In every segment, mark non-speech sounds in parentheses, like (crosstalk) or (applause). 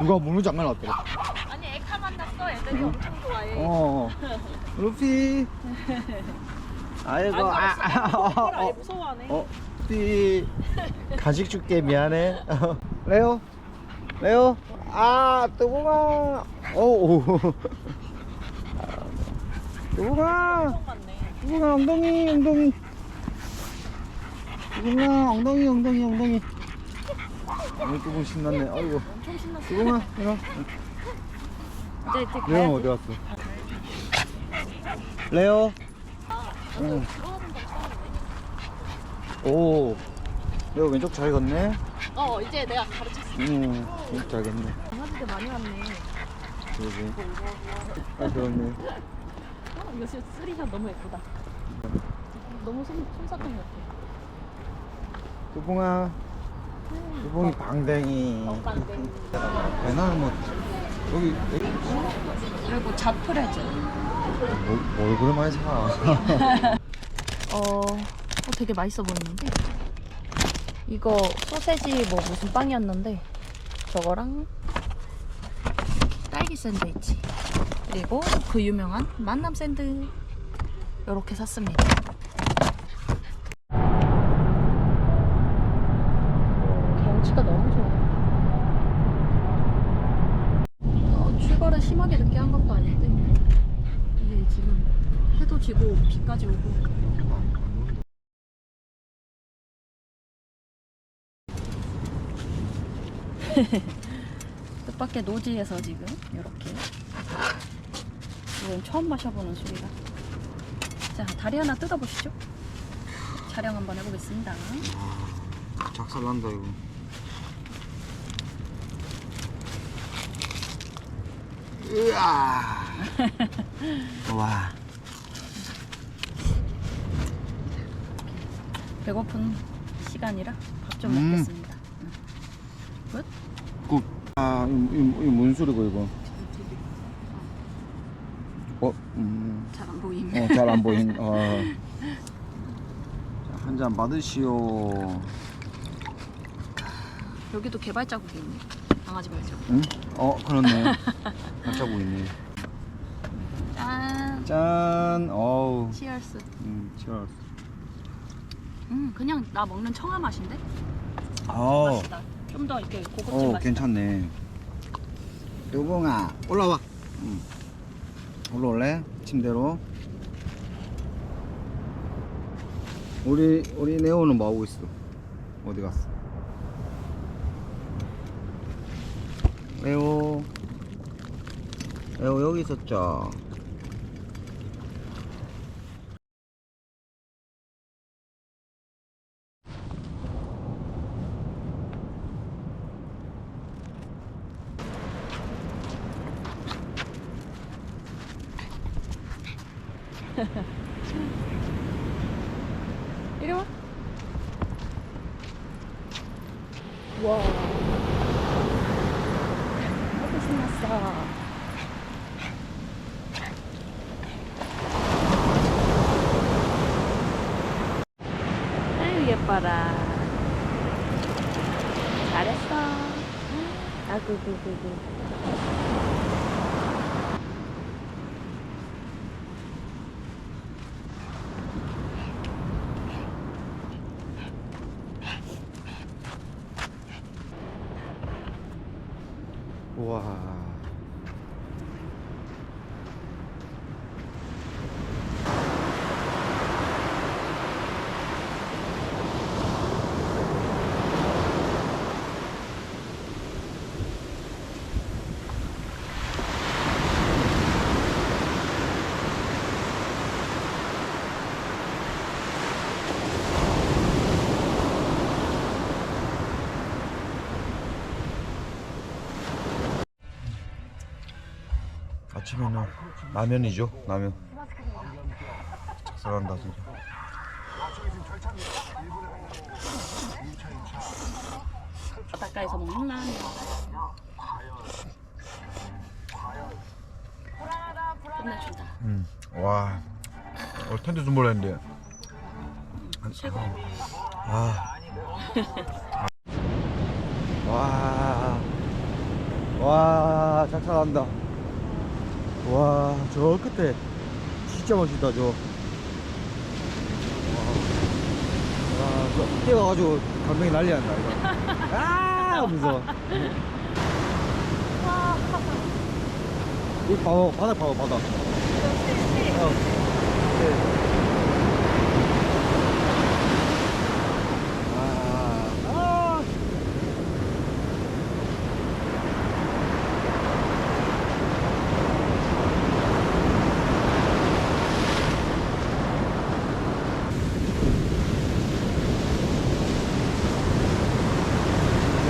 누가 문을 잠가 놨더라. 아니 에카 만났어. 애들이 엄청 좋아해. 어. 루피. 아이고, 아, 아, 어, 아예 어, 무서워하네. 어, 루피. 간식 줄게, 미안해. (laughs) 레오. 레오. 아, 뚜붕아. 오, 오. 뚜붕아. 엄청 많네. 뚜붕아, 엉덩이, 엉덩이. 뚜붕아, 엉덩이, 엉덩이, 엉덩이. 오늘 뚜붕 신났네. 아이고. 엄청 신났어. 뚜붕아, 일어. 이제 이제 레오 가야지. 어디 갔어? 레오. 응. 오. 레오 왼쪽 잘 걷네. 어 이제 내가 가르쳤어. 응. 왼쪽 잘 걷네. 강아지들 많이 왔네. 그러게. 아 그렇네. 어, 이거 쓰리샷 너무 예쁘다. 너무 솜, 솜사탕 같아. 뚜붕아. 뚜붕이 방댕이. 빵댕이. 배나는 뭐 여기 여기 그리고 자프레즈. 뭐, 얼굴을 많이 사. 어, 어, 되게 맛있어 보이는데? 이거 소세지 뭐 무슨 빵이었는데 저거랑 딸기 샌드위치 그리고 그 유명한 만남 샌드 이렇게 샀습니다. 경치가 너무 좋아. 어, 출발을 심하게 늦게 한 것도 아닌데 이게 지금 해도 지고 비까지 오고 (laughs) 뜻밖의 노지에서 지금 이렇게 이건 처음 마셔보는 술이라 자 다리 하나 뜯어보시죠 촬영 한번 해보겠습니다 작살 난다 이거. 으아. (laughs) 와. 배고픈 시간이라 밥 좀 음. 먹겠습니다 응. 끝? 국. 아, 이거, 이거, 이거 뭔 소리고 이거? 어, 음. 잘 안 보임 어, 잘 안 보인. 어. (laughs) 한 잔 받으시오. 여기도 개발 자국이 있네 강아지 발 자국 응? 어, 그렇네. (laughs) 발 자국 있네. 짠 짠. 어우. 치얼스 음, 치얼스. 음 그냥 나 먹는 청아 맛인데? 어. 맛있다 좀 더 이렇게 고급진 어, 맛이다 괜찮네. 여봉아, 올라와. 응. 올라올래? 침대로. 우리 우리 네오는 뭐 하고 있어? 어디 갔어? 레오. 레오 여기 있었죠. (laughs) 이리 와. 와. 아주 신났어. 아유, 예뻐라. 잘했어. 아구구구구. 와. 아침에는 라면이죠 라면 작살난다 진짜 바닷가에서 먹는 라면. 끝내준다. 음. 와 어, 텐트 좀 몰랐는데 최고. 아. 와 와, 장착한다. 와, 저 끝에 진짜 멋있다, 저. 와, 와, 저 뛰어가가지고 감독이 난리 난다, 이거. 아! 하면서. 이 봐봐, 바닥 봐봐, 바닥. 어. 네.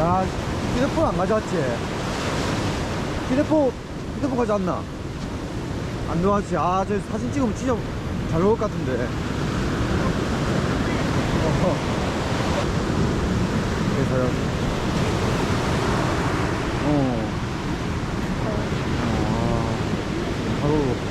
야, 휴대폰 안 가져왔지? 휴대폰, 휴대폰 가져왔나? 안 가져왔지? 아, 저 사진 찍으면 진짜 잘 나올 것 같은데. 어허. 그래서요. 어. 어, 아, 바로.